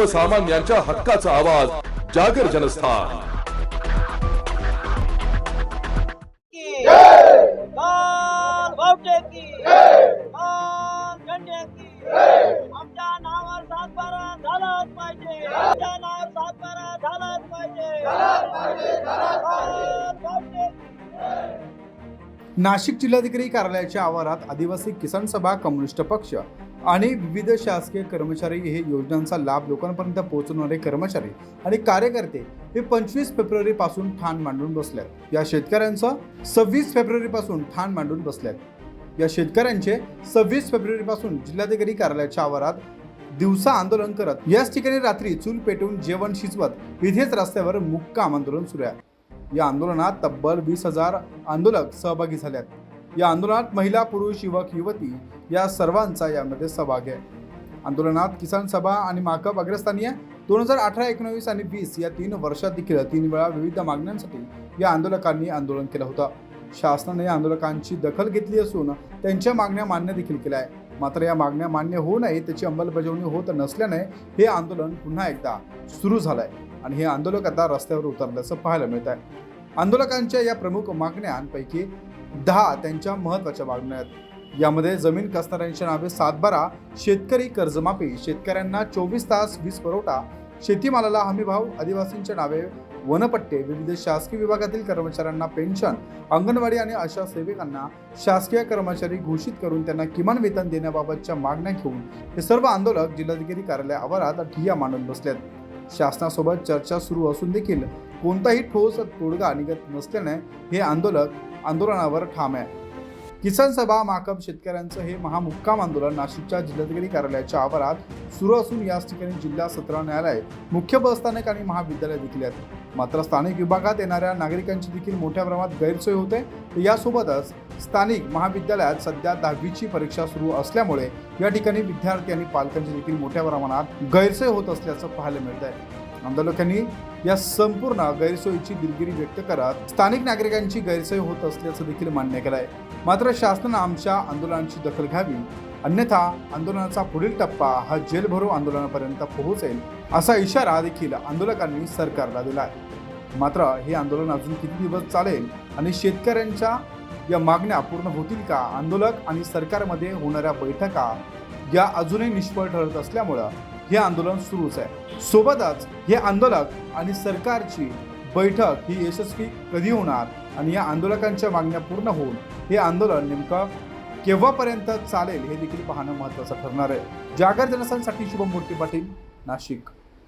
सर्वसामान्यांच्या हक्काचा आवाज जागर जनस्थान. आमच्या नावावर सातबारा झालाच पाहिजे. आमच्या नावावर सातबारा झालाच पाहिजे. नाशिक जिल्हाधिकारी कार्यालयाच्या आवारात आदिवासी किसान सभा कम्युनिस्ट पक्ष आणि विविध शासकीय कर्मचारी हे योजनांचा लाभ लोकांपर्यंत पोहोचवणारे कर्मचारी आणि कार्यकर्ते हे पंचवीस फेब्रुवारी पासून ठाण मांडून बसल्यात. या शेतकऱ्यांचं सव्वीस फेब्रुवारी पासून ठाण मांडून बसल्यात. या शेतकऱ्यांचे सव्वीस फेब्रुवारी पासून जिल्हाधिकारी कार्यालयाच्या आवारात दिवसा आंदोलन करत याच ठिकाणी रात्री चूल पेटवून जेवण शिजवत इथेच रस्त्यावर मुक्काम आंदोलन सुरू आहे. या आंदोलनात तब्बल वीस हजार आंदोलक सहभागी झाल्यात या आंदोलनात महिला पुरुष युवक युवती या सर्वांचा यामध्ये सहभाग आहे. आंदोलनात किसान सभा आणि माकप अग्रस्थानी आहे. दोन हजार अठरा एकोणवीस आणि वीस या तीन वर्षात देखील तीन वेळा विविध मागण्यांसाठी या आंदोलकांनी आंदोलन केलं होतं. शासनाने या आंदोलकांची दखल घेतली असून त्यांच्या मागण्या मान्य देखील केल्या आहे मात्र या मागण्या मान्य होऊ नये त्याची अंमलबजावणी होत नसल्याने हे आंदोलन पुन्हा एकदा सुरू झालं आहे आणि हे आंदोलक आता रस्त्यावर उतरल्याचं पाहायला मिळत आहे आंदोलकांच्या या प्रमुख मागण्यांपैकी दहा त्यांच्या महत्त्वाच्या मागण्या आहेत. यामध्ये जमीन कसणाऱ्यांच्या नावे सातबारा शेतकरी कर्जमाफी शेतकऱ्यांना चोवीस तास वीज पुरवठा शेतीमालाला हमीभाव आदिवासींच्या नावे वनपट्टे विविध शासकीय विभागातील कर्मचाऱ्यांना पेन्शन अंगणवाडी आणि आशा सेविकांना शासकीय कर्मचारी घोषित करून त्यांना किमान वेतन देण्याबाबतच्या मागण्या घेऊन हे सर्व आंदोलक जिल्हाधिकारी कार्यालय आवारात ठिय्या मांडून बसलेत. शासनासोबत चर्चा सुरू असून देखील कोणताही ठोस तोडगा निघत नसल्याने हे आंदोलक आंदोलनावर ठाम आहे. किसान सभा माकप शेतकऱ्यांचं हे महामुक्काम आंदोलन नाशिकच्या जिल्हाधिकारी कार्यालयाच्या आवारात सुरू असून याच ठिकाणी जिल्हा सत्र न्यायालय मुख्य बसस्थानक आणि महाविद्यालय देखील आहेत. मात्र स्थानिक विभागात येणाऱ्या नागरिकांची देखील मोठ्या प्रमाणात गैरसोय होते. यासोबतच स्थानिक महाविद्यालयात सध्या दहावीची परीक्षा सुरू असल्यामुळे या ठिकाणी विद्यार्थी आणि पालकांची देखील मोठ्या प्रमाणात गैरसोय होत असल्याचं पाहायला मिळत आहे आंदोलकांनी या संपूर्ण गैरसोयीची दिलगिरी व्यक्त करत स्थानिक नागरिकांची गैरसोय होत असल्याचं देखील मान्य केलं आहे मात्र शासनानं आमच्या आंदोलनाची दखल घ्यावी अन्यथा आंदोलनाचा पुढील टप्पा हा जेलभरो आंदोलनापर्यंत पोहोचेल असा इशारा देखील आंदोलकांनी सरकारला दिला आहे मात्र हे आंदोलन अजून किती दिवस चालेल आणि शेतकऱ्यांच्या या मागण्या पूर्ण होतील का? आंदोलक आणि सरकारमध्ये होणाऱ्या बैठका या अजूनही निष्फळ ठरत असल्यामुळं हे आंदोलन सुरूच आहे. सोबतच हे आंदोलक आणि सरकारची बैठक ही यशस्वी कधी होणार आणि या आंदोलकांच्या मागण्या पूर्ण होऊन हे आंदोलन नेमकं केव्हापर्यंत चालेल हे देखील पाहणं महत्त्वाचं ठरणार आहे. जागर जनसांसाठी शुभमूर्ती पाटील नाशिक.